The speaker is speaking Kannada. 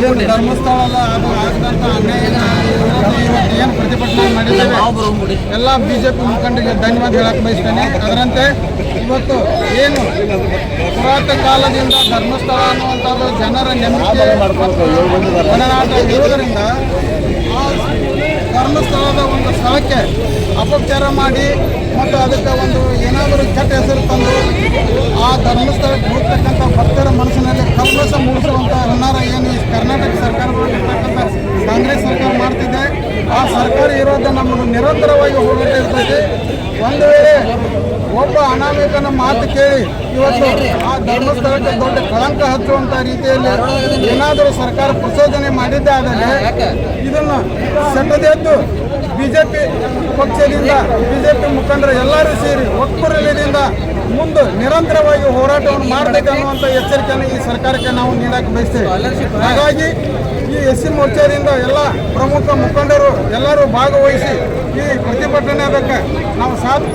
ಆಗದಂತ ಇವತ್ತು ಏನು ಪ್ರತಿಭಟನೆ ಮಾಡಿದ್ದೇವೆ ಎಲ್ಲ ಬಿಜೆಪಿ ಮುಖಂಡರಿಗೆ ಧನ್ಯವಾದ ಹೇಳಕ್ ಬಯಸ್ತೇನೆ. ಅದರಂತೆ ಇವತ್ತು ಏನು ಪುರಾತನ ಕಾಲದಿಂದ ಧರ್ಮಸ್ಥಳ ಅನ್ನುವಂಥದ್ದು ಜನರ ನೆಮ್ಮದಿ ಒಡನಾಟ ಇರುವುದರಿಂದ ಆ ಧರ್ಮಸ್ಥಳದ ಒಂದು ಸ್ಥಳಕ್ಕೆ ಅಪಚಾರ ಮಾಡಿ ಮತ್ತು ಅದಕ್ಕೆ ಒಂದು ಏನಾದರೂ ಕೆಟ್ಟ ಹೆಸರು ತಂದು ಆ ಧರ್ಮಸ್ಥಳಕ್ಕೆ ಹೋಗ್ತಕ್ಕಂಥ ಭಕ್ತರ ಮನಸ್ಸಿನಲ್ಲಿ ಕಲ್ಮಸ ಮೂಡಿಸುವಂಥ ಆ ಸರ್ಕಾರ ಇರೋದು ನಮ್ಮನ್ನು ನಿರಂತರವಾಗಿ ಹೋರಾಟ ಇರ್ತೈತಿ. ಒಂದು ವೇಳೆ ಒಬ್ಬ ಅನಾಮಿಕನ ಮಾತು ಕೇಳಿ ಇವತ್ತು ಆ ಧರ್ಮಸ್ಥಳಕ್ಕೆ ದೊಡ್ಡ ಕಳಂಕ ಹಚ್ಚುವಂತ ರೀತಿಯಲ್ಲಿ ಏನಾದರೂ ಸರ್ಕಾರ ಪ್ರಚೋದನೆ ಮಾಡಿದ್ದೇ ಆದರೆ ಇದನ್ನು ಸೆಟ್ಟದೆದ್ದು ಬಿಜೆಪಿ ಪಕ್ಷದಿಂದ ಬಿಜೆಪಿ ಮುಖಂಡರು ಎಲ್ಲರೂ ಸೇರಿ ಒಕ್ಕೂರಲಿನಿಂದ ಮುಂದೆ ನಿರಂತರವಾಗಿ ಹೋರಾಟವನ್ನು ಮಾಡಬೇಕು ಅನ್ನುವಂಥ ಎಚ್ಚರಿಕೆಯನ್ನು ಈ ಸರ್ಕಾರಕ್ಕೆ ನಾವು ನೀಡಕ್ಕೆ ಬಯಸ್ತೇವೆ. ಹಾಗಾಗಿ ಈ ಎಸ್ ಸಿ ಮೋರ್ಚಾದಿಂದ ಎಲ್ಲ ಪ್ರಮುಖ ಮುಖಂಡರು ಎಲ್ಲರೂ ಭಾಗವಹಿಸಿ ಈ ಪ್ರತಿಭಟನೆ ಅದಕ್ಕೆ ನಾವು ಸಾಥ್